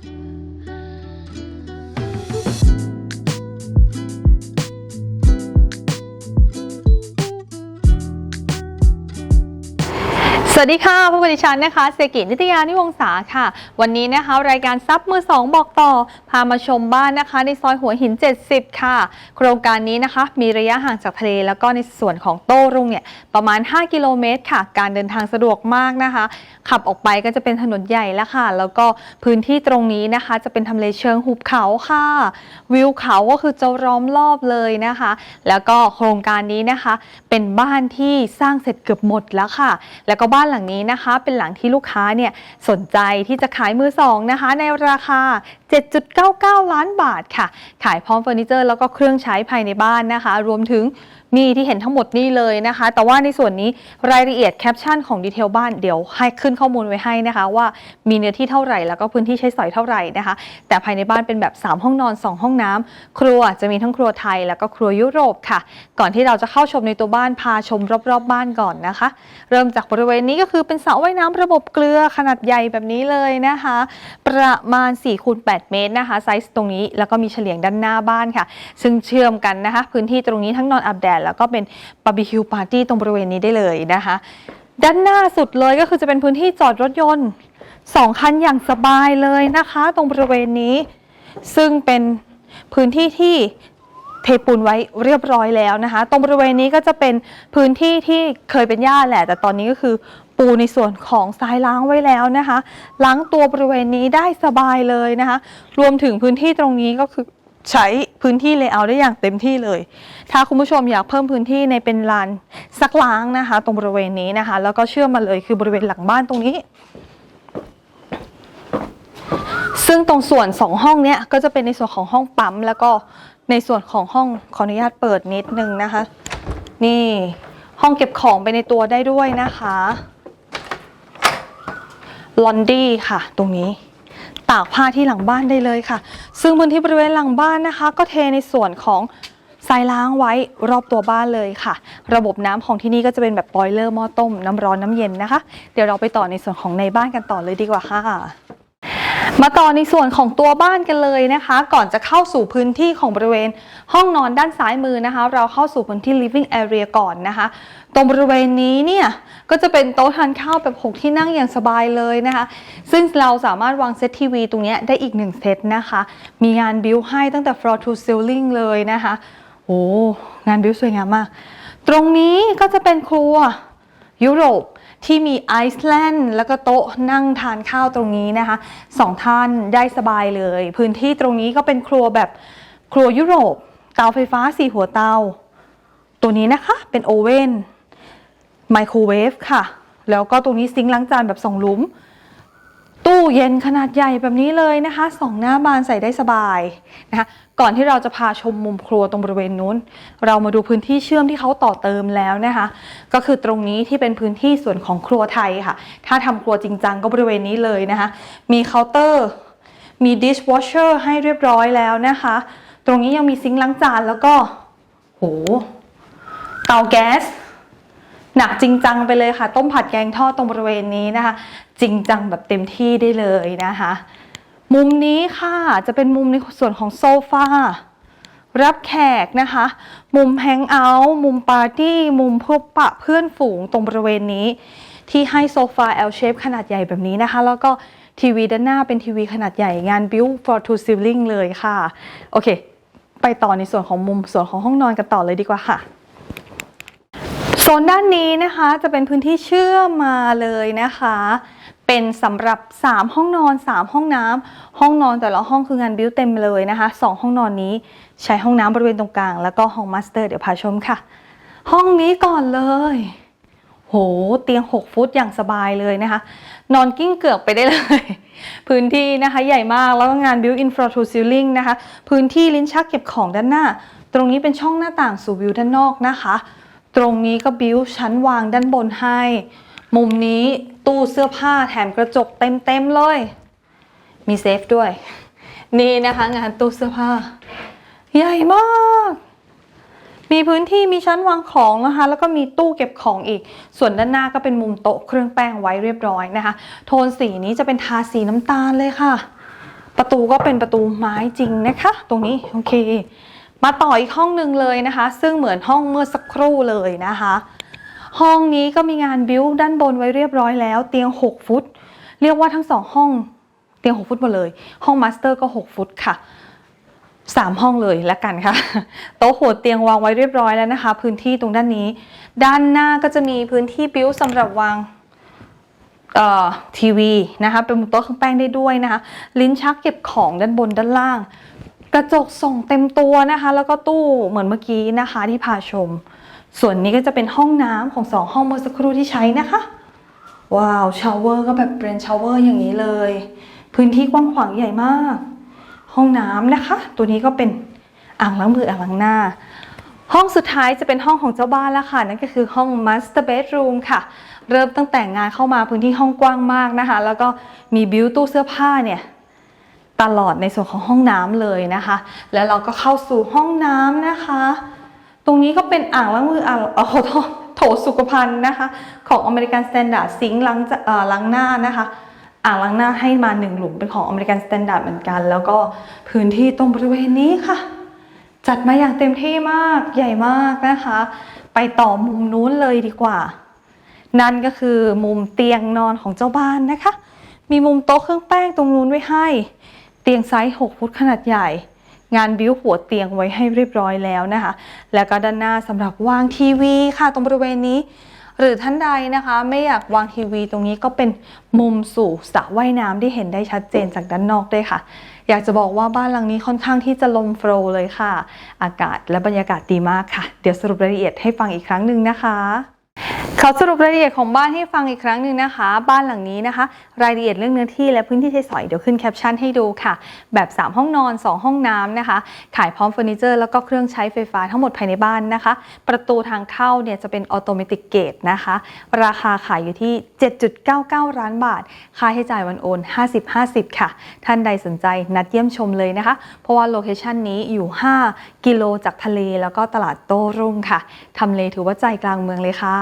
Thank you. สวัสดีค่ะพบกับดิฉันนะคะเซกินิตยานิวงศาค่ะ วันนี้นะคะ รายการซับมือสองบอกต่อ พามาชมบ้านนะคะ ในซอยหัวหิน 70 ค่ะ โครงการนี้นะคะ มีระยะห่างจากทะเลแล้วก็ในส่วนของโต้รุ่งเนี่ย ประมาณ 5 กิโลเมตรค่ะ การเดินทางสะดวกมากนะคะ ขับออกไปก็จะเป็นถนนใหญ่แล้วค่ะ แล้วก็พื้นที่ตรงนี้นะคะ จะเป็นทำเลเชิงหุบเขาค่ะ วิวเขาก็คือจะล้อมรอบเลยนะคะ แล้วก็โครงการนี้นะคะ เป็นบ้านที่สร้างเสร็จเกือบหมดแล้วค่ะ แล้วก็บ้านหลังนี้นะคะ เป็นหลังที่ลูกค้าเนี่ยสนใจที่จะขายมือสองนะคะ ในราคา7.99 ล้านบาทค่ะ ขายพร้อมเฟอร์นิเจอร์แล้วก็เครื่องใช้ภายในบ้านนะคะ รวมถึงนี่ที่เห็นทั้งหมดนี่เลยนะคะ แต่ว่าในส่วนนี้รายละเอียดแคปชั่นของดีเทลบ้านเดี๋ยวให้ขึ้นข้อมูลไว้ให้นะคะ ว่ามีเนื้อที่เท่าไหร่แล้วก็พื้นที่ใช้สอยเท่าไหร่นะคะ แต่ภายในบ้านเป็นแบบ 3 ห้องนอน 2 ห้องน้ำครัวจะมีทั้งครัวไทยแล้วก็ครัวยุโรปค่ะ ก่อนที่เราจะเข้าชมในตัวบ้านพาชมรอบๆบบ้านก่อนนะคะ เริ่มจากบริเวณนี้ก็คือเป็นสระว่ายน้ำระบบเกลือขนาดใหญ่แบบนี้เลยนะคะ ประมาณ4คูณ8เมตรนะคะไซส์ตรงนี้แล้วก็มีเฉลียงด้านหน้าบ้านค่ะ ซึ่งเชื่อมกันนะคะพื้นที่ตรงนี้ทั้งนอนอาบแดดแล้วก็เป็นบาร์บีคิวปาร์ตี้ตรงบริเวณนี้ได้เลยนะคะ ด้านหน้าสุดเลยก็คือจะเป็นพื้นที่จอดรถยนต์สองคันอย่างสบายเลยนะคะ ตรงบริเวณนี้ ซึ่งเป็นพื้นที่ที่ เทปูนไว้เรียบร้อยแล้วนะคะ ตรงบริเวณนี้ก็จะเป็นพื้นที่ที่เคยเป็นหญ้าแหละ แต่ตอนนี้ก็คือปูในส่วนของทรายล้างไว้แล้วนะคะ ล้างตัวบริเวณนี้ได้สบายเลยนะคะ รวมถึงพื้นที่ตรงนี้ก็คือใช้พื้นที่เลเยอร์ได้อย่างเต็มที่เลย ถ้าคุณผู้ชมอยากเพิ่มพื้นที่ในเป็นลานซักล้างนะคะ ตรงบริเวณนี้นะคะ แล้วก็เชื่อมมาเลยคือบริเวณหลังบ้านตรงนี้ ซึ่งตรงส่วน 2 ห้องเนี้ยก็จะเป็นในส่วนของห้องปั๊มแล้วก็ ในส่วนของห้องขออนุญาตเปิดนิดนึงนะคะ นี่ห้องเก็บของไปในตัวได้ด้วยนะคะลอนดี้ค่ะ ตรงนี้ตากผ้าที่หลังบ้านได้เลยค่ะ ซึ่งพื้นที่บริเวณหลังบ้านนะคะ ก็เทในส่วนของทรายล้างไว้รอบตัวบ้านเลยค่ะ ระบบน้ำของที่นี่ก็จะเป็นแบบบอยเลอร์หม้อต้มน้ำร้อนน้ำเย็นนะคะ เดี๋ยวเราไปต่อในส่วนของในบ้านกันต่อเลยดีกว่าค่ะ มาต่อในส่วนของตัวบ้านกันเลยนะคะ ก่อนจะเข้าสู่พื้นที่ของบริเวณห้องนอนด้านซ้ายมือนะคะ เราเข้าสู่พื้นที่ living area ก่อนนะคะ ตรงบริเวณนี้เนี่ย ก็จะเป็นโต๊ะทานข้าวแบบ 6 ที่นั่งอย่างสบายเลยนะคะ ซึ่งเราสามารถวางเซตทีวีตรงนี้ได้อีกหนึ่งเซตนะคะ มีงานบิวให้ตั้งแต่ floor to ceiling เลยนะคะ โอ้ งานบิวสวยงามมาก ตรงนี้ก็จะเป็นครัวยุโรป ที่มีไอซ์แลนด์แล้วก็โต๊ะนั่งทานข้าวตรงนี้นะคะสองท่านได้สบายเลย พื้นที่ตรงนี้ก็เป็นครัวแบบครัวยุโรป เตาไฟฟ้าสี่หัวเตา ตัวนี้นะคะเป็นโอเว่นไมโครเวฟค่ะ แล้วก็ตรงนี้ซิงค์ล้างจานแบบสองหลุม ตู้เย็นขนาดใหญ่แบบนี้เลยนะคะสองหน้าบานใส่ได้สบายนะคะ ก่อนที่เราจะพาชมมุมครัวตรงบริเวณนู้น เรามาดูพื้นที่เชื่อมที่เขาต่อเติมแล้วนะคะ ก็คือตรงนี้ที่เป็นพื้นที่ส่วนของครัวไทยค่ะ ถ้าทำครัวจริงจังก็บริเวณนี้เลยนะคะ มีเคาน์เตอร์ มีดิชวอชเชอร์ให้เรียบร้อยแล้วนะคะ ตรงนี้ยังมีซิงค์ล้างจานแล้วก็โหเตาแก๊สหนักจริงจังไปเลยค่ะ ต้มผัดแกงทอดตรงบริเวณนี้นะคะ จริงจังแบบเต็มที่ได้เลยนะคะ มุมนี้ค่ะจะเป็นมุมในส่วนของโซฟารับแขกนะคะ มุมแฮงเอาท์มุมปาร์ตี้ มุมพบปะเพื่อนฝูงตรงบริเวณนี้ ที่ให้โซฟา L shape ขนาดใหญ่แบบนี้นะคะ แล้วก็ทีวีด้านหน้าเป็นทีวีขนาดใหญ่งาน build for to ceiling เลยค่ะ โอเค ไปต่อในส่วนของมุมส่วนของห้องนอนกันต่อเลยดีกว่าค่ะโซนด้านนี้นะคะจะเป็นพื้นที่เชื่อมมาเลยนะคะ เป็นสำหรับ 3 ห้องนอน 3 ห้องน้ำห้องนอนแต่ละห้องคืองานบิวเต็มเลยนะคะ2ห้องนอนนี้ใช้ห้องน้ำบริเวณตรงกลาง แล้วก็ห้องมาสเตอร์เดี๋ยวพาชมค่ะ ห้องนี้ก่อนเลย โหเตียง 6 ฟุตอย่างสบายเลยนะคะ นอนกิ้งเกือกไปได้เลย พื้นที่นะคะใหญ่มากแล้วก็งาน built in floor to ceiling นะคะ พื้นที่ลิ้นชักเก็บของด้านหน้า ตรงนี้เป็นช่องหน้าต่างสู่วิวด้านนอกนะคะ ตรงนี้ก็บิวชั้นวางด้านบนให้ มุมนี้ตู้เสื้อผ้าแถมกระจกเต็มๆเลย มีเซฟด้วย นี่นะคะงานตู้เสื้อผ้า ใหญ่มาก มีพื้นที่มีชั้นวางของนะคะ แล้วก็มีตู้เก็บของอีก ส่วนด้านหน้าก็เป็นมุมโต๊ะเครื่องแป้งไว้เรียบร้อยนะคะ โทนสีนี้จะเป็นทาสีน้ำตาลเลยค่ะ ประตูก็เป็นประตูไม้จริงนะคะ ตรงนี้โอเค มาต่ออีกห้องหนึ่งเลยนะคะ ซึ่งเหมือนห้องเมื่อสักครู่เลยนะคะ ห้องนี้ก็มีงานบิวด้านบนไว้เรียบร้อยแล้ว เตียง 6 ฟุต เรียกว่าทั้งสองห้องเตียง 6 ฟุตหมดเลย ห้องมาสเตอร์ก็ 6 ฟุตค่ะสามห้องเลยแล้วกันค่ะ โต๊ะหัวเตียงวางไว้เรียบร้อยแล้วนะคะ พื้นที่ตรงด้านนี้ ด้านหน้าก็จะมีพื้นที่บิวสำหรับวางเอ่อทีวีนะคะเป็นโต๊ะเครื่องแป้งได้ด้วยนะคะ ลิ้นชักเก็บของด้านบนด้านล่าง กระจกส่องเต็มตัวนะคะ แล้วก็ตู้เหมือนเมื่อกี้นะคะที่พาชม ส่วนนี้ก็จะเป็นห้องน้ำของสองห้องเมื่อสักครู่ที่ใช้นะคะ ว้าวชาวเวอร์ก็แบบเป็นชาวเวอร์อย่างนี้เลย พื้นที่กว้างขวางใหญ่มาก ห้องน้ำนะคะ ตัวนี้ก็เป็นอ่างล้างมืออ่างล้างหน้า ห้องสุดท้ายจะเป็นห้องของเจ้าบ้านแล้วค่ะ นั่นก็คือห้อง Master Bedroom ค่ะ เริ่มตั้งแต่งานเข้ามาพื้นที่ห้องกว้างมากนะคะ แล้วก็มีบิวตู้เสื้อผ้าเนี่ยตลอดในส่วนของห้องน้ำเลยนะคะ แล้วเราก็เข้าสู่ห้องน้ำนะคะ ตรงนี้ก็เป็นอ่างล้างมืออ่างเออขอโทษโถสุขภัณฑ์นะคะ ของอเมริกันสแตนดาร์ดซิงค์ล้างจะเอ่อล้างหน้านะคะ อ่างล้างหน้าให้มาหนึ่งหลุมเป็นของอเมริกันสแตนดาร์ดเหมือนกัน แล้วก็พื้นที่ตรงบริเวณนี้ค่ะ จัดมาอย่างเต็มที่มากใหญ่มากนะคะ ไปต่อมุมนู้นเลยดีกว่า นั่นก็คือมุมเตียงนอนของเจ้าบ้านนะคะ มีมุมโต๊ะเครื่องแป้งตรงนู้นไว้ให้ เตียงไซส์ 6 ฟุตขนาดใหญ่ งานบิวหัวเตียงไว้ให้เรียบร้อยแล้วนะคะ แล้วก็ด้านหน้าสำหรับวางทีวีค่ะตรงบริเวณนี้ หรือท่านใดนะคะ ไม่อยากวางทีวีตรงนี้ก็เป็นมุมสู่สระว่ายน้ำที่เห็นได้ชัดเจนจากด้านนอกด้วยค่ะ อยากจะบอกว่าบ้านหลังนี้ค่อนข้างที่จะลมโฟลว์เลยค่ะ อากาศและบรรยากาศดีมากค่ะ เดี๋ยวสรุปรายละเอียดให้ฟังอีกครั้งหนึ่งนะคะ ขอสรุปรายละเอียดของบ้านให้ฟังอีกครั้งหนึ่งนะคะ บ้านหลังนี้นะคะ รายละเอียดเรื่องเนื้อที่และพื้นที่ใช้สอยเดี๋ยวขึ้นแคปชั่นให้ดูค่ะ แบบ 3 ห้องนอน 2 ห้องน้ำนะคะ ขายพร้อมเฟอร์นิเจอร์แล้วก็เครื่องใช้ไฟฟ้าทั้งหมดภายในบ้านนะคะ ประตูทางเข้าเนี่ยจะเป็นออโตเมติกเกตนะคะ ราคาขายอยู่ที่ 7.99 ล้านบาท ค่าใช้จ่ายวันโอน 50-50 ค่ะ ท่านใดสนใจนัดเยี่ยมชมเลยนะคะ เพราะว่าโลเคชันนี้อยู่ 5 กิโลจากทะเลแล้วก็ตลาดโต้รุ่งค่ะทำเลถือว่าใจกลางเมืองเลยค่ะ